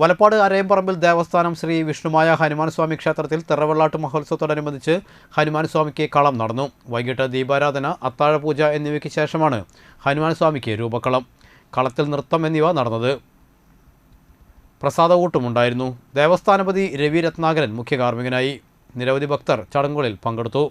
വലപ്പാട് അരയമ്പറമ്പിൽ ദേവസ്ഥാനം ശ്രീ വിഷ്ണുമായ ഹനുമാൻ സ്വാമി ക്ഷേത്രത്തിൽ തിറവെള്ളാട്ട് മഹോത്സവത്തോടനുബന്ധിച്ച് ഹനുമാൻ സ്വാമിക്ക് കളം നടന്നു. വൈകിട്ട് ദീപാരാധന അത്താഴപൂജ എന്നിവയ്ക്ക് ശേഷമാണ് ഹനുമാൻ സ്വാമിക്ക് രൂപക്കളം കളത്തിൽ നൃത്തം എന്നിവ നടന്നത്. പ്രസാദകൂട്ടുമുണ്ടായിരുന്നു ദേവസ്ഥാനപതി രവി രത്നാകരൻ മുഖ്യ കാർമ്മികനായി നിരവധി ഭക്തർ ചടങ്ങുകളിൽ പങ്കെടുത്തു.